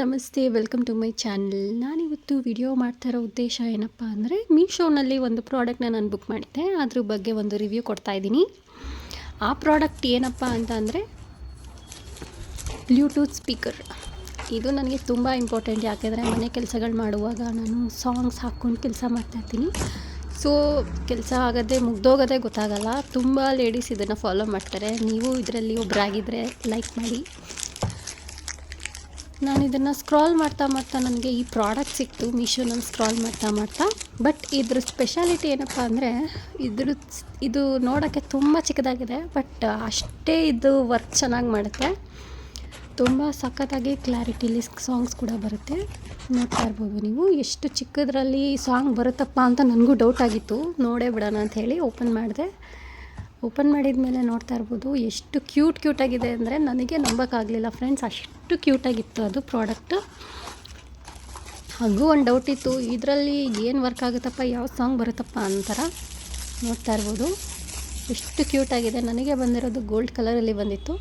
ನಮಸ್ತೆ welcome to my channel ನಾನಿವತ್ತು video ಮಾಡ್ತಾ ಇರೋ ಉದ್ದೇಶ ಏನಪ್ಪ ಅಂದರೆ ಮೀಶೋನಲ್ಲಿ ಒಂದು ಪ್ರಾಡಕ್ಟ್ನ ನಾನು ಬುಕ್ ಮಾಡಿದ್ದೆ. ಅದ್ರ ಬಗ್ಗೆ ಒಂದು ರಿವ್ಯೂ ಕೊಡ್ತಾ ಇದ್ದೀನಿ. ಆ ಪ್ರಾಡಕ್ಟ್ ಏನಪ್ಪ ಅಂತ ಅಂದರೆ ಬ್ಲೂಟೂತ್ ಸ್ಪೀಕರ್ ಇದು ನನಗೆ ತುಂಬ ಇಂಪಾರ್ಟೆಂಟ್ ಯಾಕೆಂದರೆ ಮನೆ ಕೆಲಸಗಳು ಮಾಡುವಾಗ ನಾನು ಸಾಂಗ್ಸ್ ಹಾಕ್ಕೊಂಡು ಕೆಲಸ ಮಾಡ್ತಾಯಿರ್ತೀನಿ ಸೊ ಕೆಲಸ ಆಗೋದೇ ಮುಗ್ದೋಗೋದೇ ಗೊತ್ತಾಗಲ್ಲ. ತುಂಬ ಲೇಡೀಸ್ ಇದನ್ನು ಫಾಲೋ ಮಾಡ್ತಾರೆ. ನೀವು ಇದರಲ್ಲಿ ಒಬ್ಬರಾಗಿದ್ದರೆ ಲೈಕ್ ಮಾಡಿ. ನಾನು ಇದನ್ನು ಸ್ಕ್ರಾಲ್ ಮಾಡ್ತಾ ಮಾಡ್ತಾ ನನಗೆ ಈ ಪ್ರಾಡಕ್ಟ್ ಸಿಕ್ತು. ಮೀಶೋನಲ್ಲಿ ಸ್ಕ್ರಾಲ್ ಮಾಡ್ತಾ ಮಾಡ್ತಾ. ಬಟ್ ಇದ್ರ ಸ್ಪೆಷಾಲಿಟಿ ಏನಪ್ಪ ಅಂದರೆ ಇದ್ರ ಇದು ನೋಡೋಕ್ಕೆ ತುಂಬ ಚಿಕ್ಕದಾಗಿದೆ. ಬಟ್ ಅಷ್ಟೇ ಇದು ವರ್ಕ್ ಚೆನ್ನಾಗಿ ಮಾಡುತ್ತೆ. ತುಂಬ ಸಖತ್ತಾಗಿ ಕ್ಲಾರಿಟಿಲಿ ಸಾಂಗ್ಸ್ ಕೂಡ ಬರುತ್ತೆ. ನೋಡ್ತಾ ಇರ್ಬೋದು ನೀವು. ಎಷ್ಟು ಚಿಕ್ಕದ್ರಲ್ಲಿ ಸಾಂಗ್ ಬರುತ್ತಪ್ಪ ಅಂತ ನನಗೂ ಡೌಟ್ ಆಗಿತ್ತು. ನೋಡೇ ಬಿಡೋಣ ಅಂತ ಹೇಳಿ ಓಪನ್ ಮಾಡಿದೆ. ಓಪನ್ ಮಾಡಿದ ಮೇಲೆ ನೋಡ್ತಾ ಇರ್ಬೋದು, ಎಷ್ಟು ಕ್ಯೂಟ್ ಕ್ಯೂಟಾಗಿದೆ ಅಂದರೆ ನನಗೆ ನಂಬೋಕ್ಕಾಗಲಿಲ್ಲ ಫ್ರೆಂಡ್ಸ್. ಅಷ್ಟು ಕ್ಯೂಟಾಗಿತ್ತು ಅದು ಪ್ರಾಡಕ್ಟು. ಹಾಗೂ ಒಂದು ಡೌಟ್ ಇತ್ತು, ಇದರಲ್ಲಿ ಏನು ವರ್ಕ್ ಆಗುತ್ತಪ್ಪ, ಯಾವ ಸಾಂಗ್ ಬರುತ್ತಪ್ಪ ಅಂತಾರ ನೋಡ್ತಾ ಇರ್ಬೋದು. ಎಷ್ಟು ಕ್ಯೂಟಾಗಿದೆ ನನಗೆ ಬಂದಿರೋದು ಗೋಲ್ಡ್ ಕಲರಲ್ಲಿ ಬಂದಿತ್ತು.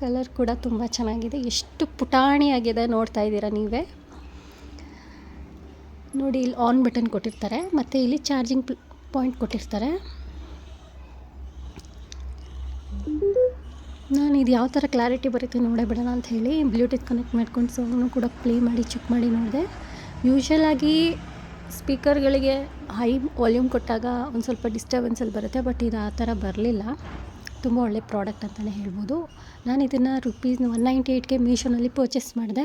ಕಲರ್ ಕೂಡ ತುಂಬ ಚೆನ್ನಾಗಿದೆ. ಎಷ್ಟು ಪುಟಾಣಿಯಾಗಿದೆ ನೋಡ್ತಾ ಇದ್ದೀರಾ ನೀವೇ. ನೋಡಿ, ಇಲ್ಲಿ ಆನ್ ಬಟನ್ ಕೊಟ್ಟಿರ್ತಾರೆ, ಮತ್ತು ಇಲ್ಲಿ ಚಾರ್ಜಿಂಗ್ ಪಾಯಿಂಟ್ ಕೊಟ್ಟಿರ್ತಾರೆ. ನಾನು ಇದು ಯಾವ ಥರ ಕ್ಲಾರಿಟಿ ಬರುತ್ತೆ ನೋಡೇ ಬಿಡೋಣ ಅಂತ ಹೇಳಿ ಬ್ಲೂಟೂತ್ ಕನೆಕ್ಟ್ ಮಾಡ್ಕೊಂಡು ಸಾಂಗ್ನು ಕೂಡ ಪ್ಲೇ ಮಾಡಿ ಚೆಕ್ ಮಾಡಿ ನೋಡಿದೆ. ಯೂಶ್ವಲಾಗಿ ಸ್ಪೀಕರ್ಗಳಿಗೆ ಹೈ ವಾಲ್ಯೂಮ್ ಕೊಟ್ಟಾಗ ಒಂದು ಸ್ವಲ್ಪ ಡಿಸ್ಟರ್ಬೆನ್ಸಲ್ಲಿ ಬರುತ್ತೆ ಬಟ್ ಇದು ಆ ಥರ ಬರಲಿಲ್ಲ. ತುಂಬ ಒಳ್ಳೆ ಪ್ರಾಡಕ್ಟ್ ಅಂತಲೇ ಹೇಳ್ಬೋದು. ನಾನು ಇದನ್ನು ರುಪೀಸ್ ಒನ್ ನೈಂಟಿ ಏಯ್ಟ್ಗೆ ಮೀಶೋನಲ್ಲಿ ಪರ್ಚೇಸ್ ಮಾಡಿದೆ.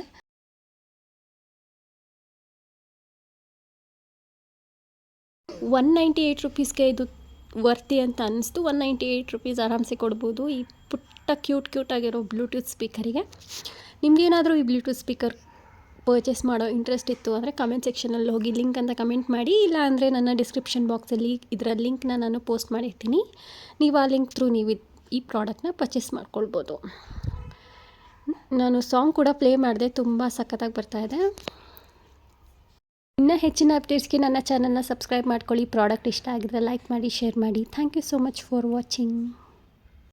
ಒನ್ ನೈಂಟಿ ಏಯ್ಟ್ ರುಪೀಸ್ಗೆ ಇದು ವರ್ತಿ ಅಂತ ಅನ್ನಿಸ್ತು. ಒನ್ ನೈಂಟಿ ಏಯ್ಟ್ ರುಪೀಸ್ ಆರಾಮ್ಸೆ ಕೊಡ್ಬೋದು. ಈ ಪುಟ್ಟ ಕ್ಯೂಟ್ ಕ್ಯೂಟ್ ಆಗಿರೋ ಬ್ಲೂಟೂತ್ ಸ್ಪೀಕರಿಗೆ ನಿಮಗೇನಾದರೂ ಈ ಬ್ಲೂಟೂತ್ ಸ್ಪೀಕರ್ ಪರ್ಚೇಸ್ ಮಾಡೋ ಇಂಟ್ರೆಸ್ಟ್ ಇತ್ತು ಅಂದರೆ ಕಮೆಂಟ್ ಸೆಕ್ಷನಲ್ಲಿ ಹೋಗಿ ಲಿಂಕ್ ಅಂತ ಕಮೆಂಟ್ ಮಾಡಿ. ಇಲ್ಲ ಅಂದರೆ ನನ್ನ ಡಿಸ್ಕ್ರಿಪ್ಷನ್ ಬಾಕ್ಸಲ್ಲಿ ಇದರ ಲಿಂಕ್ನ ನಾನು ಪೋಸ್ಟ್ ಮಾಡಿರ್ತೀನಿ. ನೀವು ಆ ಲಿಂಕ್ ಥ್ರೂ ನೀವು ಈ ಪ್ರಾಡಕ್ಟ್ನ ಪರ್ಚೇಸ್ ಮಾಡ್ಕೊಳ್ಬೋದು. ನಾನು ಸಾಂಗ್ ಕೂಡ ಪ್ಲೇ ಮಾಡಿದೆ. ತುಂಬ ಸಖತ್ತಾಗಿ ಬರ್ತಾಯಿದೆ ಇನ್ನೂ ಹೆಚ್ಚಿನ ಅಪ್ಡೇಟ್ಸ್ಗೆ ನನ್ನ ಚಾನಲ್ನ ಸಬ್ಸ್ಕ್ರೈಬ್ ಮಾಡ್ಕೊಳ್ಳಿ. ಪ್ರಾಡಕ್ಟ್ ಇಷ್ಟ ಆಗಿದ್ರೆ ಲೈಕ್ ಮಾಡಿ ಶೇರ್ ಮಾಡಿ. Thank you so much for watching